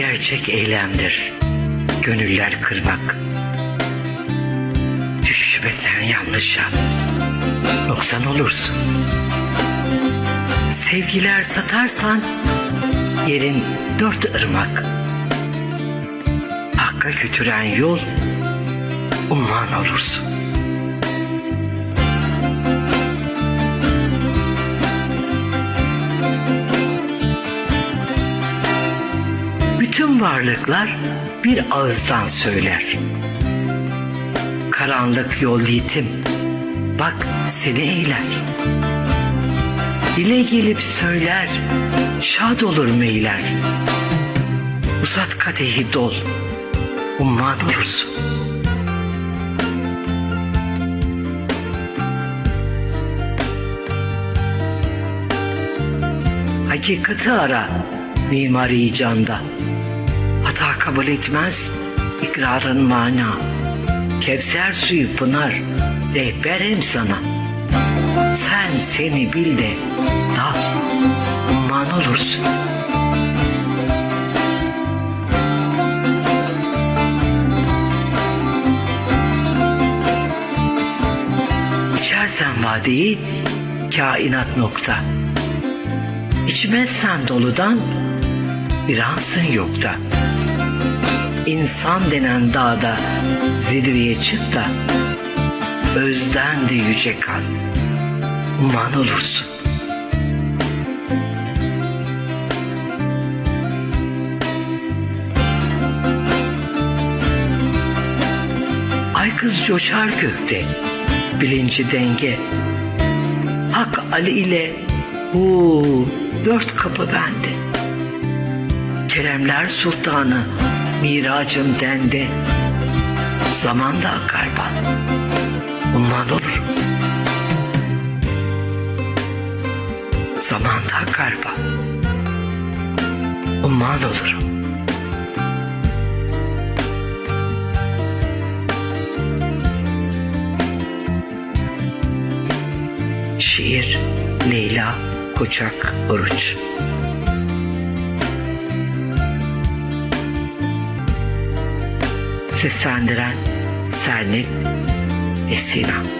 Gerçek eylemdir gönüller kırmak. Düşme sen yanlışa, noksan olursun. Sevgiler satarsan yerin dört ırmak. Hakka götüren yol umman olursun. Bütün varlıklar bir ağızdan söyler. Karanlık yol yitim, bak seni eyler. Dile gelip söyler, şad olur meyler. Uzat kadehi dol, umman olursun. Hakikati ara mimari canda. Hata kabul etmez ikrarın mana. Kevser suyu pınar rehberim sana. Sen seni bil de dal umman olursun. İçersen vadeyi kainat nokta. İçmezsen doludan bir ansın yokta. İnsan denen dağda zirveye çık da özden de yüce kal. Uman olursun. Ay kız coşar gökte, bilinci denge. Hak Ali ile hu dört kapı bende. Keremler Sultanı miracım dende. Zaman da akar bal. Umman olur. Zaman da akar bal. Umman olurum. Şiir Leyla Koçak Oruç Seslendiren Sernet Esina